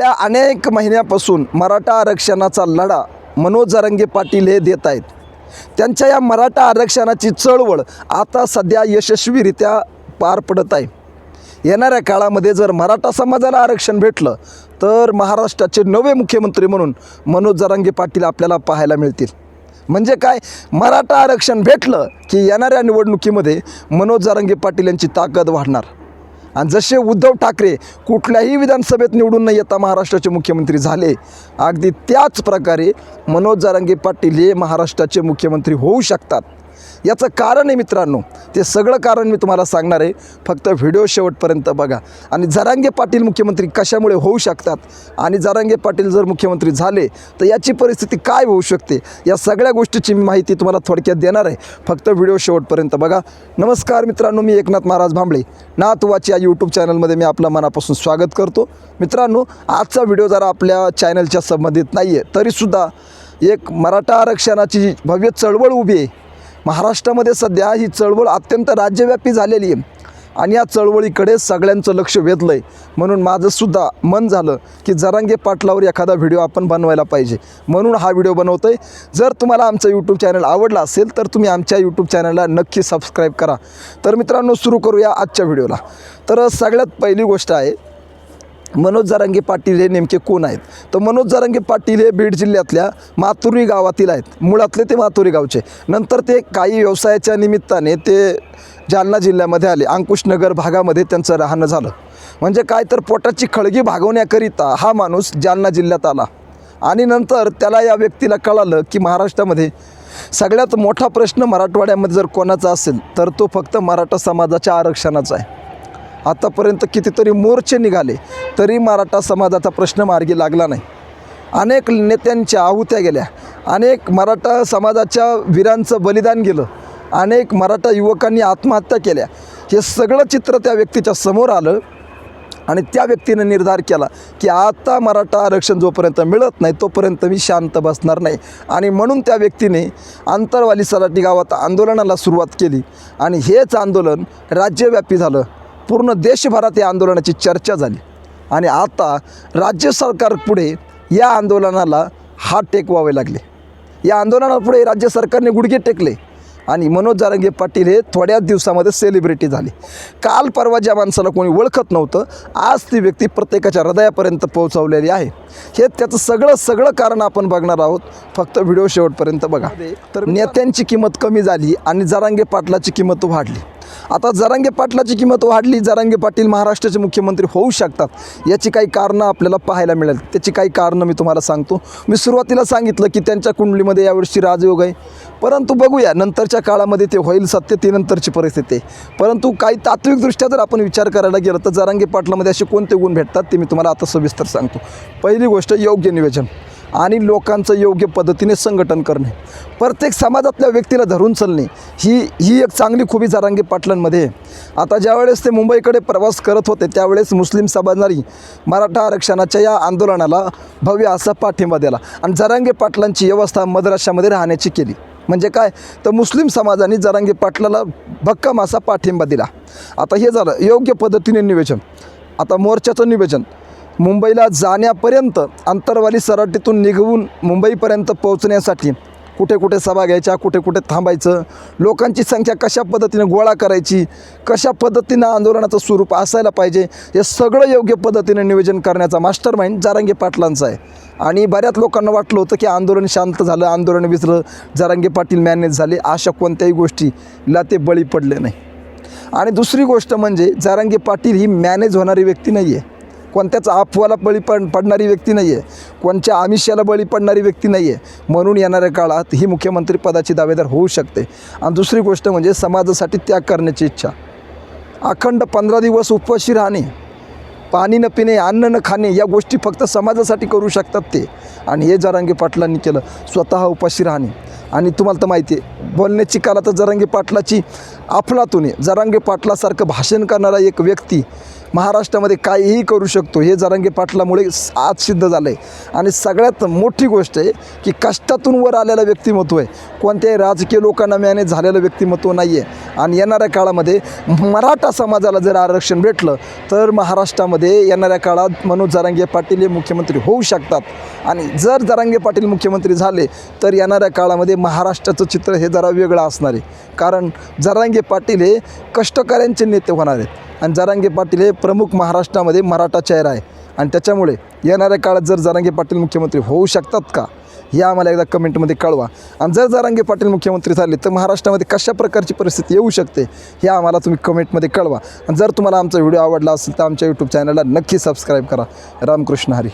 गेल्या अनेक महिन्यापासून मराठा आरक्षणाचा लढा मनोज जरंगे पाटील हे देत आहेत. त्यांच्या या मराठा आरक्षणाची चळवळ आता सध्या यशस्वीरित्या पार पडत आहे. येणाऱ्या काळामध्ये जर मराठा समाजाला आरक्षण भेटलं तर महाराष्ट्राचे नवे मुख्यमंत्री म्हणून मनोज जरांगे पाटील आपल्याला पाहायला मिळतील. म्हणजे काय? मराठा आरक्षण भेटलं की येणाऱ्या निवडणुकीमध्ये मनोज जरांगे पाटील यांची ताकद वाढणार. आणि जसे उद्धव ठाकरे कुठल्याही विधानसभेत निवडून न येता महाराष्ट्राचे मुख्यमंत्री झाले अगदी त्याच प्रकारे मनोज जारंगे पाटील हे महाराष्ट्राचे मुख्यमंत्री होऊ शकतात. याचं कारण आहे मित्रांनो ते सगळं कारण मी तुम्हाला सांगणार आहे. फक्त व्हिडिओ शेवटपर्यंत बघा. आणि जरांगे पाटील मुख्यमंत्री कशामुळे होऊ शकतात? आणि जरांगे पाटील जर मुख्यमंत्री झाले तर याची परिस्थिती काय होऊ शकते? या सगळ्या गोष्टीची मी माहिती तुम्हाला थोडक्यात देणार आहे. फक्त व्हिडिओ शेवटपर्यंत बघा. नमस्कार मित्रांनो मी एकनाथ महाराज भांबळे. नातवाची या यूट्यूब चॅनलमध्ये मी आपलं मनापासून स्वागत करतो. मित्रांनो आजचा व्हिडिओ जरा आपल्या चॅनलच्या संबंधित नाही आहे तरीसुद्धा एक मराठा आरक्षणाची भव्य चळवळ उभी आहे. महाराष्ट्रामध्ये सध्या ही चळवळ अत्यंत राज्यव्यापी झालेली आहे. आणि या चळवळीकडे सगळ्यांचं लक्ष वेधलं आहे म्हणून माझंसुद्धा मन झालं की जरांगे पाटलावर एखादा व्हिडिओ आपण बनवायला पाहिजे. म्हणून हा व्हिडिओ बनवतो आहे जर तुम्हाला आमचं यूट्यूब चॅनल आवडला असेल तर तुम्ही आमच्या यूट्यूब चॅनलला नक्की सबस्क्राईब करा. तर मित्रांनो सुरू करूया आजच्या व्हिडिओला. तर सगळ्यात पहिली गोष्ट आहे मनोज जरांगे पाटील हे नेमके कोण आहेत? तर मनोज जरांगे पाटील हे बीड जिल्ह्यातल्या माथुरी गावातील आहेत. मुळातले ते माथुरी गावचे. नंतर ते काही व्यवसायाच्या निमित्ताने ते जालना जिल्ह्यामध्ये आले. अंकुशनगर भागामध्ये त्यांचं राहणं झालं. म्हणजे काय तर पोटाची खळगी भागवण्याकरिता हा माणूस जालना जिल्ह्यात आला. आणि नंतर त्याला या व्यक्तीला कळालं की महाराष्ट्रामध्ये सगळ्यात मोठा प्रश्न मराठवाड्यामध्ये जर कोणाचा असेल तर तो फक्त मराठा समाजाच्या आरक्षणाचा आहे. आतापर्यंत कितीतरी मोर्चे निघाले तरी मराठा समाजाचा प्रश्न मार्गी लागला नाही. अनेक नेत्यांच्या आहुत्या गेल्या अनेक मराठा समाजाच्या वीरांचं बलिदान गेलं अनेक मराठा युवकांनी आत्महत्या केल्या. हे सगळं चित्र त्या व्यक्तीच्या समोर आलं आणि त्या व्यक्तीनं निर्धार केला की आता मराठा आरक्षण जोपर्यंत मिळत नाही तोपर्यंत मी शांत बसणार नाही. आणि म्हणून त्या व्यक्तीने आंतरवाली सराटी गावात आंदोलनाला सुरुवात केली. आणि हेच आंदोलन राज्यव्यापी झालं. पूर्ण देशभरात या आंदोलनाची चर्चा झाली. आणि आता राज्य सरकारपुढे या आंदोलनाला हात टेकवावे लागले. या आंदोलनापुढे राज्य सरकारने गुडघे टेकले आणि मनोज जारंगे पाटील हे थोड्याच दिवसामध्ये सेलिब्रिटी झाले. काल परवा ज्या माणसाला कोणी ओळखत नव्हतं आज ती व्यक्ती प्रत्येकाच्या हृदयापर्यंत पोहोचवलेली आहे. हे त्याचं सगळं सगळं कारण आपण बघणार आहोत. फक्त व्हिडिओ शेवटपर्यंत बघा. तर नेत्यांची किंमत कमी झाली आणि जरांगे पाटलाची किंमत वाढली. आता जरांगे पाटलाची किंमत वाढली जरांगे पाटील महाराष्ट्राचे मुख्यमंत्री होऊ शकतात. याची काही कारणं आपल्याला पाहायला मिळेल. त्याची काही कारणं मी तुम्हाला सांगतो. मी सुरुवातीला सांगितलं की त्यांच्या कुंडलीमध्ये यावर्षी राजयोग आहे. परंतु बघूया नंतरच्या काळामध्ये ते होईल सत्य ते नंतरची परिस्थिती आहे. परंतु काही तात्विकदृष्ट्या जर आपण विचार करायला गेलं तर जरांगे पाटलामध्ये असे कोणते गुण भेटतात ते मी तुम्हाला आता सविस्तर सांगतो. पहिली गोष्ट योग्य नियोजन. आणि लोकांचं योग्य पद्धतीने संघटन करणे. प्रत्येक समाजातल्या व्यक्तीला धरून चालणे ही ही एक चांगली खुबी जारांगी पाटलांमध्ये आहे. आता ज्यावेळेस ते मुंबईकडे प्रवास करत होते त्यावेळेस मुस्लिम समाजारी मराठा आरक्षणाच्या या आंदोलनाला भव्य असा पाठिंबा दिला आणि जरांगे पाटलांची व्यवस्था मद्राशामध्ये राहण्याची केली. म्हणजे काय? तर मुस्लिम समाजाने जरांगे पाटलाला भक्कम असा पाठिंबा दिला. आता हे झालं योग्य पद्धतीने नियोजन आता मोर्चाचं निवेदन. मुंबईला जाण्यापर्यंत अंतरवाली सराटीतून निघवून मुंबईपर्यंत पोहोचण्यासाठी कुठे कुठे सभा घ्यायच्या कुठे कुठे थांबायचं लोकांची संख्या कशा पद्धतीने गोळा करायची कशा पद्धतीनं आंदोलनाचं स्वरूप असायला पाहिजे हे सगळं योग्य पद्धतीने नियोजन करण्याचा मास्टर माइंड जारांगे पाटलांचा आहे. आणि बऱ्याच लोकांना वाटलं होतं की आंदोलन शांत झालं आंदोलन विसरलं जारांगे पाटील मॅनेज झाले अशा कोणत्याही गोष्टीला ते बळी पडले नाही. आणि दुसरी गोष्ट म्हणजे जारांगे पाटील ही मॅनेज होणारी व्यक्ती नाही आहे कोणत्याच अफवाला बळी पड पडणारी व्यक्ती नाही आहे कोणत्या आमिषाला बळी पडणारी व्यक्ती नाही आहे म्हणून येणाऱ्या काळात ही मुख्यमंत्री पदाची दावेदार होऊ शकते. आणि दुसरी गोष्ट म्हणजे समाजासाठी त्याग करण्याची इच्छा. अखंड पंधरा दिवस उपवाशी राहणे पाणी न पिणे अन्न न खाणे या गोष्टी फक्त समाजासाठी करू शकतात ते. आणि हे जरांगे पाटलांनी केलं. स्वतः उपाशी राहणे. आणि तुम्हाला तर माहिती आहे बोलण्याची कला तर जरांगे पाटलाची अफलातून आहे. जरांगे पाटलासारखं भाषण करणारा एक व्यक्ती महाराष्ट्रामध्ये काहीही करू शकतो. हे जरांगे पाटलामुळे आज सिद्ध झालं आहे आणि सगळ्यात मोठी गोष्ट आहे की कष्टातून वर आलेलं व्यक्तिमत्व आहे. कोणत्याही राजकीय लोकांना मॅनेज झालेलं व्यक्तिमत्व नाही आहे आणि येणाऱ्या काळामध्ये मराठा समाजाला जर आरक्षण भेटलं तर महाराष्ट्रामध्ये येणाऱ्या काळात मनोज जरांगे पाटील हे मुख्यमंत्री होऊ शकतात. आणि जर जरांगे पाटील मुख्यमंत्री झाले तर येणाऱ्या काळामध्ये महाराष्ट्राचं चित्र हे जरा वेगळं असणार आहे. कारण जरांगे पाटील हे कष्टकऱ्यांचे नेते होणार आहेत. आणि जरांगे पाटील हे प्रमुख महाराष्ट्रामध्ये मराठा चेहरा आहे. आणि त्याच्यामुळे येणाऱ्या काळात जर जरांगे पाटील मुख्यमंत्री होऊ शकतात का हे आम्हाला एकदा कमेंटमध्ये कळवा. आणि जर जरांगे पाटील मुख्यमंत्री झाले तर महाराष्ट्रामध्ये कशा प्रकारची परिस्थिती येऊ शकते हे आम्हाला तुम्ही कमेंटमध्ये कळवा. आणि जर तुम्हाला आमचा व्हिडिओ आवडला असेल तर आमच्या यूट्यूब चॅनलला नक्की सबस्क्राईब करा. रामकृष्ण हरी.